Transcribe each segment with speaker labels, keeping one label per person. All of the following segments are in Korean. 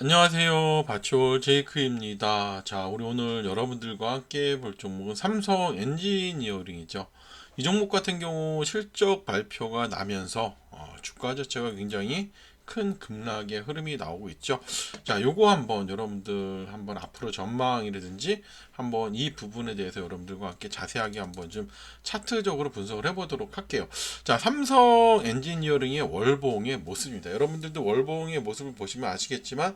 Speaker 1: 안녕하세요. 바치올 제이크입니다. 자, 우리 오늘 여러분들과 함께 볼 종목은 삼성 엔지니어링이죠. 이 종목 같은 경우 실적 발표가 나면서 어, 주가 자체가 굉장히 큰 급락의 흐름이 나오고 있죠. 자, 요거 한번 여러분들 한번 앞으로 전망이라든지 한번 이 부분에 대해서 여러분들과 함께 자세하게 한번 좀 차트적으로 분석을 해보도록 할게요. 자, 삼성 엔지니어링의 월봉의 모습입니다. 여러분들도 월봉의 모습을 보시면 아시겠지만,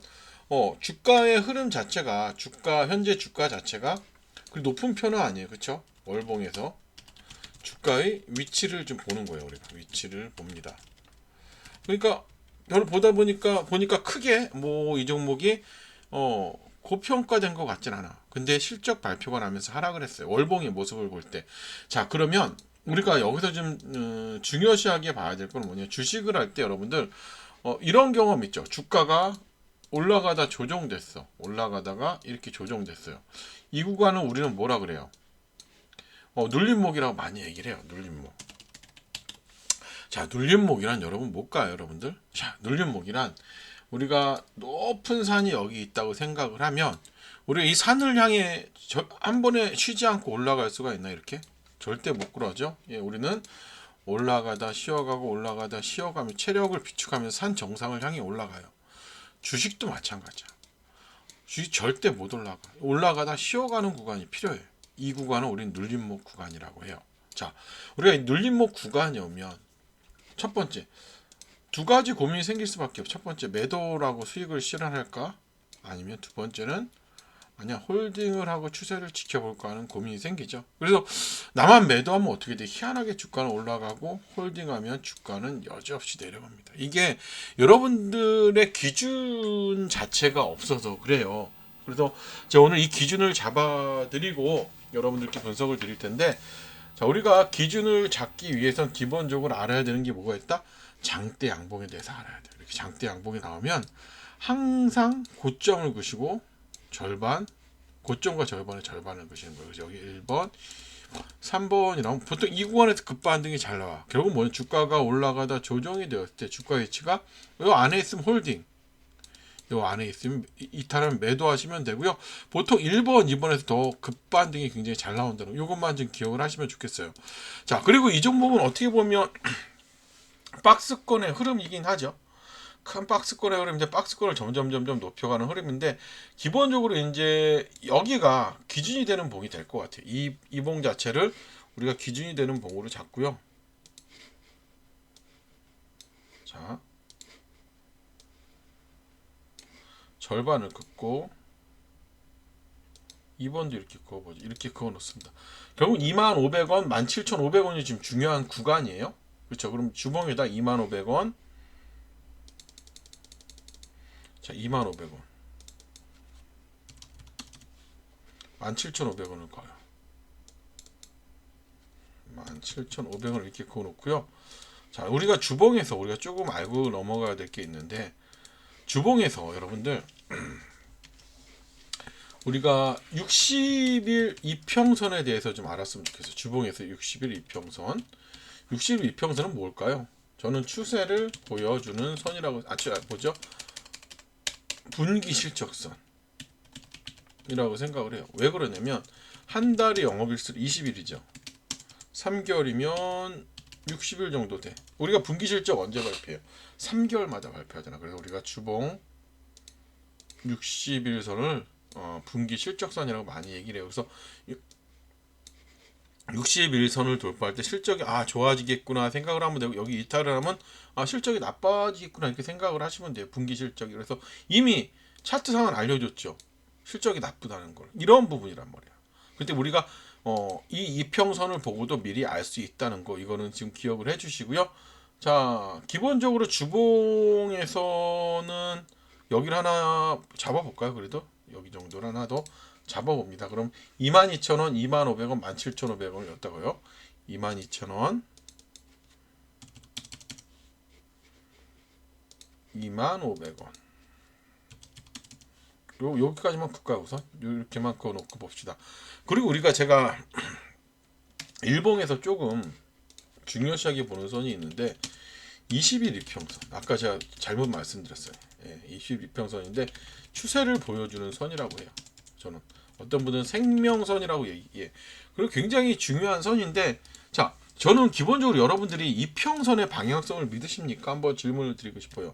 Speaker 1: 어, 주가의 흐름 자체가, 주가, 현재 주가 자체가 그 높은 편은 아니에요. 그쵸? 월봉에서. 주가의 위치를 좀 보는 거예요. 우리가 위치를 봅니다. 그러니까 별로 보다 보니까 보니까 크게 뭐 이 종목이 어 고평가된 것 같진 않아. 근데 실적 발표가 나면서 하락을 했어요. 월봉의 모습을 볼 때. 자 그러면 우리가 여기서 좀 어, 중요시하게 봐야 될 건 뭐냐? 주식을 할 때 여러분들 어, 이런 경험 있죠. 주가가 올라가다 조정됐어. 올라가다가 이렇게 조정됐어요. 이 구간은 우리는 뭐라 그래요? 어, 눌림목이라고 많이 얘기를 해요. 눌림목. 자, 눌림목이란 여러분 뭘까요, 여러분들? 자, 눌림목이란 우리가 높은 산이 여기 있다고 생각을 하면 우리가 이 산을 향해 저, 한 번에 쉬지 않고 올라갈 수가 있나 이렇게? 절대 못 그러죠. 예, 우리는 올라가다 쉬어가고 올라가다 쉬어가며 체력을 비축하면서 산 정상을 향해 올라가요. 주식도 마찬가지야. 주식 절대 못 올라가. 올라가다 쉬어가는 구간이 필요해요. 이 구간은 우리는 눌림목 구간이라고 해요. 자, 우리가 이 눌림목 구간이 오면 첫 번째 두 가지 고민이 생길 수밖에 없어. 첫 번째 매도라고 수익을 실현할까? 아니면 두 번째는 아니야 홀딩을 하고 추세를 지켜볼까 하는 고민이 생기죠. 그래서 나만 매도하면 어떻게 돼? 희한하게 주가는 올라가고 홀딩하면 주가는 여지없이 내려갑니다. 이게 여러분들의 기준 자체가 없어서 그래요. 그래서 제가 오늘 이 기준을 잡아드리고 여러분들께 분석을 드릴 텐데 자, 우리가 기준을 잡기 위해선 기본적으로 알아야 되는 게 뭐가 있다? 장대 양봉에 대해서 알아야 돼요. 이렇게 장대 양봉이 나오면 항상 고점을 그시고 절반, 고점과 절반의 절반을 그시는 거예요. 여기 1번, 3번이라면 보통 이 구간에서 급반등이 잘 나와. 결국 뭐냐? 주가가 올라가다 조정이 되었을 때 주가 위치가 이 안에 있으면 홀딩, 요 안에 있으면 이- 이탈하면 매도하시면 되고요. 보통 1번, 2번에서 더 급반등이 굉장히 잘 나온다는 거. 이것만 좀 기억을 하시면 좋겠어요. 자, 그리고 이 종목은 어떻게 보면 박스권의 흐름이긴 하죠. 큰 박스권의 흐름, 이제 박스권을 점점 점점 높여가는 흐름인데 기본적으로 이제 여기가 기준이 되는 봉이 될 것 같아요. 이 이 봉 자체를 우리가 기준이 되는 봉으로 잡고요. 자, 절반을 긋고 2번도 이렇게 그어보죠. 이렇게 그어 놓습니다. 결국 25,500원, 17,500원이 지금 중요한 구간이에요. 그렇죠. 그럼 주봉에다 25,500원. 자, 25,500원. 17,500원을 거요. 17,500원을 이렇게 그어 놓고요. 자, 우리가 주봉에서 우리가 조금 알고 넘어가야 될 게 있는데 주봉에서 여러분들 우리가 60일 이평선에 대해서 좀 알았으면 좋겠어요. 주봉에서 60일 이평선. 60일 이평선은 뭘까요? 저는 추세를 보여주는 선이라고 아, 치- 아 뭐죠? 분기 실적선 이라고 생각을 해요. 왜 그러냐면 한 달이 영업일수 20일이죠. 3개월이면 60일 정도 돼. 우리가 분기 실적 언제 발표해요? 3개월마다 발표하잖아. 그래서 우리가 주봉 60일선을 어, 분기 실적선이라고 많이 얘기를 해요. 그래서 61선을 돌파할 때 실적이 아 좋아지겠구나 생각을 하면 되고 여기 이탈을 하면 아 실적이 나빠지겠구나 이렇게 생각을 하시면 돼요. 분기 실적이 그래서 이미 차트상은 알려줬죠. 실적이 나쁘다는 걸 이런 부분이란 말이야. 근데 우리가 어, 이 이평선을 보고도 미리 알 수 있다는 거 이거는 지금 기억을 해주시고요. 자 기본적으로 주봉에서는 여기를 하나 잡아볼까요? 그래도 여기 정도를 하나 더 잡아봅니다. 그럼 22,000원, 25,500원, 17,500원을 였다고요. 22,000원, 25,500원. 요 여기까지만 볼까요 우선? 이렇게만 그어 놓고 봅시다. 그리고 우리가 제가 일봉에서 조금 중요시하게 보는 선이 있는데 20일 이평선. 아까 제가 잘못 말씀드렸어요. 예, 22평선인데 추세를 보여주는 선이라고 해요. 저는 어떤 분은 생명선이라고 얘기해. 그리고 굉장히 중요한 선인데 자 저는 기본적으로 여러분들이 이평선의 방향성을 믿으십니까? 한번 질문을 드리고 싶어요.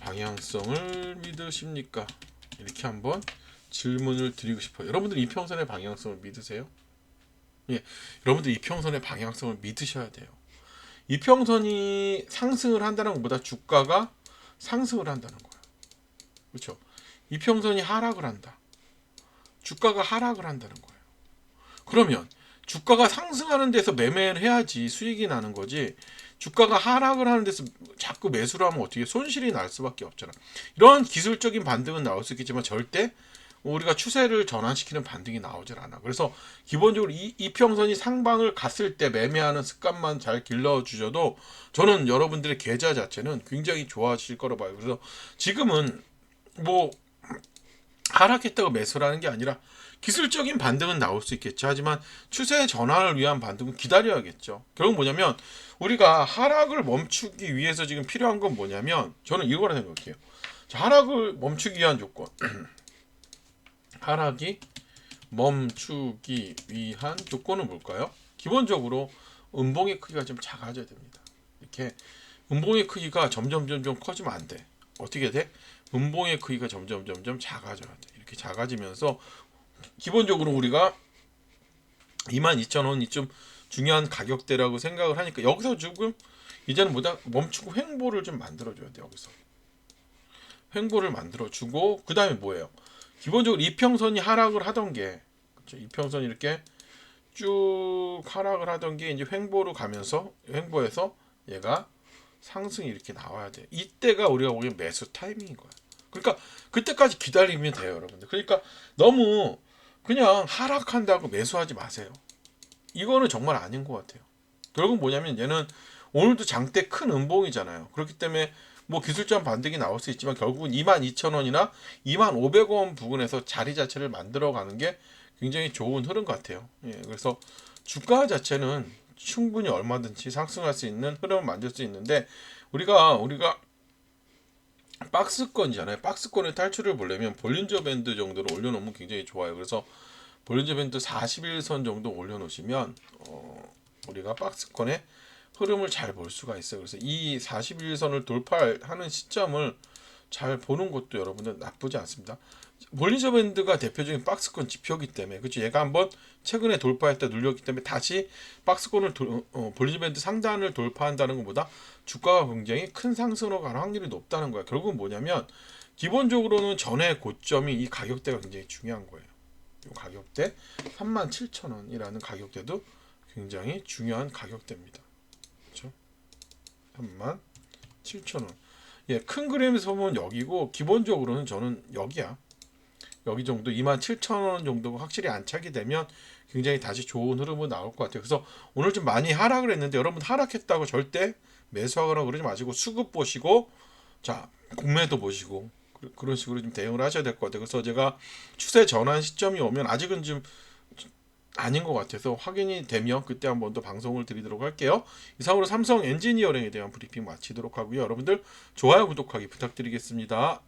Speaker 1: 방향성을 믿으십니까? 이렇게 한번 질문을 드리고 싶어요. 여러분들 이평선의 방향성을 믿으세요? 예, 여러분들 이평선의 방향성을 믿으셔야 돼요. 이평선이 상승을 한다는 것보다 주가가 상승을 한다는 거예요. 그렇죠? 이평선이 하락을 한다. 주가가 하락을 한다는 거예요. 그러면 주가가 상승하는 데서 매매를 해야지 수익이 나는 거지. 주가가 하락을 하는 데서 자꾸 매수를 하면 어떻게 손실이 날 수밖에 없잖아. 이런 기술적인 반등은 나올 수 있겠지만 절대 우리가 추세를 전환시키는 반등이 나오질 않아. 그래서 기본적으로 이 이평선이 상방을 갔을 때 매매하는 습관만 잘 길러주셔도 저는 여러분들의 계좌 자체는 굉장히 좋아질 거로 봐요. 그래서 지금은 뭐 하락했다고 매수를 하는 게 아니라 기술적인 반등은 나올 수 있겠죠. 하지만 추세 전환을 위한 반등은 기다려야겠죠. 결국 뭐냐면 우리가 하락을 멈추기 위해서 지금 필요한 건 뭐냐면 저는 이거라 생각해요. 자, 하락을 멈추기 위한 조건. 하락이 멈추기 위한 조건은 뭘까요? 기본적으로 음봉의 크기가 좀 작아져야 됩니다. 이렇게 음봉의 크기가 점점 점점 커지면 안 돼. 어떻게 돼? 음봉의 크기가 점점 점점 작아져야 돼. 이렇게 작아지면서 기본적으로 우리가 22,000원이 좀 중요한 가격대라고 생각을 하니까 여기서 지금 이제는 뭐다 멈추고 횡보를 좀 만들어줘야 돼 여기서 횡보를 만들어주고 그 다음에 뭐예요? 기본적으로 이평선이 하락을 하던 게 그렇죠? 이평선이 이렇게 쭉 하락을 하던 게 이제 횡보로 가면서 횡보해서 얘가 상승이 이렇게 나와야 돼. 이때가 우리가 보기엔 매수 타이밍인 거야. 그러니까 그때까지 기다리면 돼요, 여러분들. 그러니까 너무 그냥 하락한다고 매수하지 마세요. 이거는 정말 아닌 것 같아요. 결국 뭐냐면 얘는 오늘도 장대 큰 음봉이잖아요. 그렇기 때문에 뭐 기술적 반등이 나올 수 있지만 결국은 22,000원이나 2,500원 부근에서 자리 자체를 만들어 가는 게 굉장히 좋은 흐름 같아요. 예, 그래서 주가 자체는 충분히 얼마든지 상승할 수 있는 흐름을 만들 수 있는데 우리가 우리가 박스권이잖아요. 박스권의 탈출을 보려면 볼린저 밴드 정도로 올려놓으면 굉장히 좋아요. 그래서 볼린저 밴드 41선 정도 올려놓으시면 어, 우리가 박스권의 흐름을 잘 볼 수가 있어요. 그래서 이 41선을 돌파하는 시점을 잘 보는 것도 여러분들 나쁘지 않습니다. 볼린저 밴드가 대표적인 박스권 지표이기 때문에 그렇죠. 얘가 한번 최근에 돌파했다 눌렸기 때문에 다시 박스권을 돌, 어, 볼린저 밴드 상단을 돌파한다는 것보다 주가가 굉장히 큰 상승으로 가는 확률이 높다는 거야. 결국은 뭐냐면 기본적으로는 전에 고점이 이 가격대가 굉장히 중요한 거예요. 이 가격대 37,000원이라는 가격대도 굉장히 중요한 가격대입니다. 그렇죠? 37,000원. 예, 큰 그림에서 보면 여기고 기본적으로는 저는 여기야. 여기 정도 27,000원 정도가 확실히 안착이 되면 굉장히 다시 좋은 흐름으로 나올 것 같아요. 그래서 오늘 좀 많이 하락을 했는데 여러분 하락했다고 절대 매수하거나 그러지 마시고 수급 보시고 자 공매도 보시고 그- 그런 식으로 좀 대응을 하셔야 될 것 같아요. 그래서 제가 추세 전환 시점이 오면 아직은 좀 아닌 것 같아서 확인이 되면 그때 한번 더 방송을 드리도록 할게요. 이상으로 삼성 엔지니어링에 대한 브리핑 마치도록 하고요. 여러분들 좋아요 구독하기 부탁드리겠습니다.